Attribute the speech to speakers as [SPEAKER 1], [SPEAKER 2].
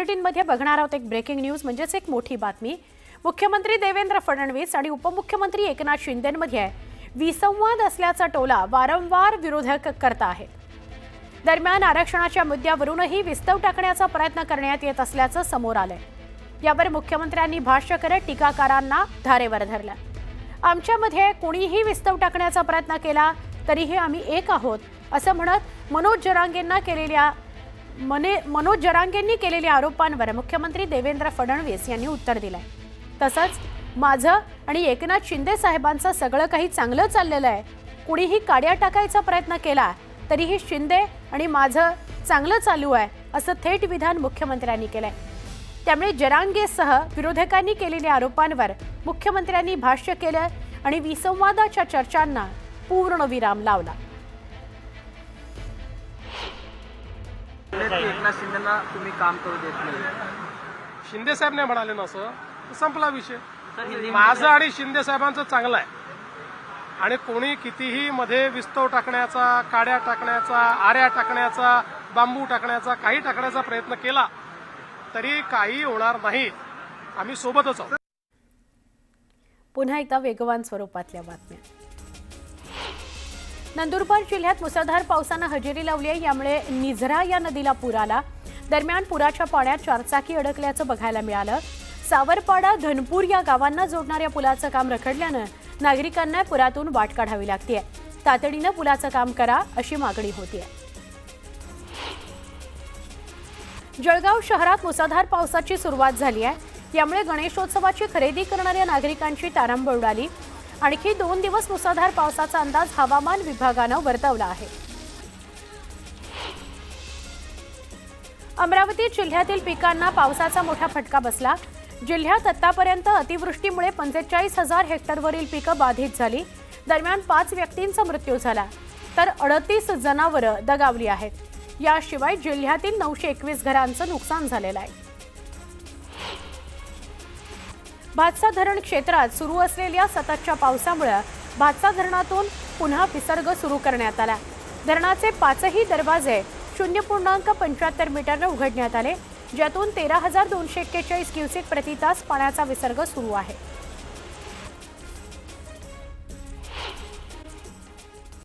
[SPEAKER 1] बुलेटिनमध्ये बघणार आहोत एक ब्रेकिंग न्यूज म्हणजेच एक मोठी बातमी. मुख्यमंत्री देवेंद्र फडणवीस आणि उपमुख्यमंत्री एकनाथ शिंदेमध्ये विसंवाद असल्याचा टोला वारंवार विरोधक करत आहेत. दरम्यान आरक्षणाच्या मुद्द्यावरूनही विस्तव टाकण्याचा प्रयत्न करण्यात येत असल्याचं समोर आलंय. यावर मुख्यमंत्र्यांनी भाष्य करत टीकाकारांना धारेवर धरलं. आमच्यामध्ये कोणीही विस्तव टाकण्याचा प्रयत्न केला तरीही आम्ही एक आहोत असं म्हणत मनोज जरांगेंना केलेल्या मने मनोज जरांगेंनी केलेल्या आरोपांवर मुख्यमंत्री देवेंद्र फडणवीस यांनी उत्तर दिलंय. तसंच माझं आणि एकनाथ शिंदे साहेबांचं सगळं काही चांगलं चाललेलं आहे. कुणीही काड्या टाकायचा प्रयत्न केला तरीही शिंदे आणि माझं चांगलं चालू आहे असं थेट विधान मुख्यमंत्र्यांनी केलंय. त्यामुळे जरांगेसह विरोधकांनी केलेल्या आरोपांवर मुख्यमंत्र्यांनी भाष्य केलं आणि विसंवादाच्या चर्चांना पूर्ण विराम लावला.
[SPEAKER 2] एकनाथ शिंदेना तुम्ही काम करू देत नाही.
[SPEAKER 3] शिंदे साहेब नाही म्हणाले ना असं तर संपला विषय. माझं आणि शिंदे साहेबांचं चांगलं आहे. आणि कोणी कितीही मध्ये विस्तव टाकण्याचा काड्या टाकण्याचा आऱ्या टाकण्याचा बांबू टाकण्याचा काही टाकण्याचा प्रयत्न केला तरी काही होणार नाही. आम्ही सोबतच आहोत.
[SPEAKER 1] पुन्हा एकदा वेगवान स्वरूपातल्या बातम्या. नंदुरबार जिल्ह्यात मुसळधार पावसानं हजेरी लावली आहे. यामुळे निझरा या नदीला पूर आला. दरम्यान पुराच्या पाण्यात चारचाकी अडकल्याचं बघायला मिळालं. सावरपाडा धनपूर या गावांना जोडणाऱ्या पुलाचं काम रखडल्यानं नागरिकांना पुरातून वाट काढावी लागते. तातडीनं पुलाचं काम करा अशी मागणी होतीये. जळगाव शहरात मुसळधार पावसाची सुरुवात झाली आहे. यामुळे गणेशोत्सवाची खरेदी करणाऱ्या नागरिकांची तारांबळ उडाली. आणखी दोन दिवस मुसळधार पावसाचा अंदाज हवामान विभागानं वर्तवला आहे. अमरावती जिल्ह्यातील पिकांना पावसाचा मोठा फटका बसला. जिल्ह्यात आतापर्यंत अतिवृष्टीमुळे पंचेचाळीस हजार हेक्टरवरील पिकं बाधित झाली. दरम्यान पाच व्यक्तींचा मृत्यू झाला. तर अडतीस जनावरं दगावली आहेत. याशिवाय जिल्ह्यातील नऊशे एकवीस घरांचं नुकसान झालेलं आहे. भातसा धरण क्षेत्रात सुरू असलेल्या सततच्या पावसामुळे भातसा धरणातून पुन्हा विसर्ग सुरू करण्यात आला. धरणाचे पाचही दरवाजे शून्य पूर्णांक पंच्याहत्तर मीटरनं उघडण्यात आले ज्यातून तेरा हजार दोनशे एक्केचाळीस क्युसेक प्रतितास पाण्याचा विसर्ग सुरू आहे.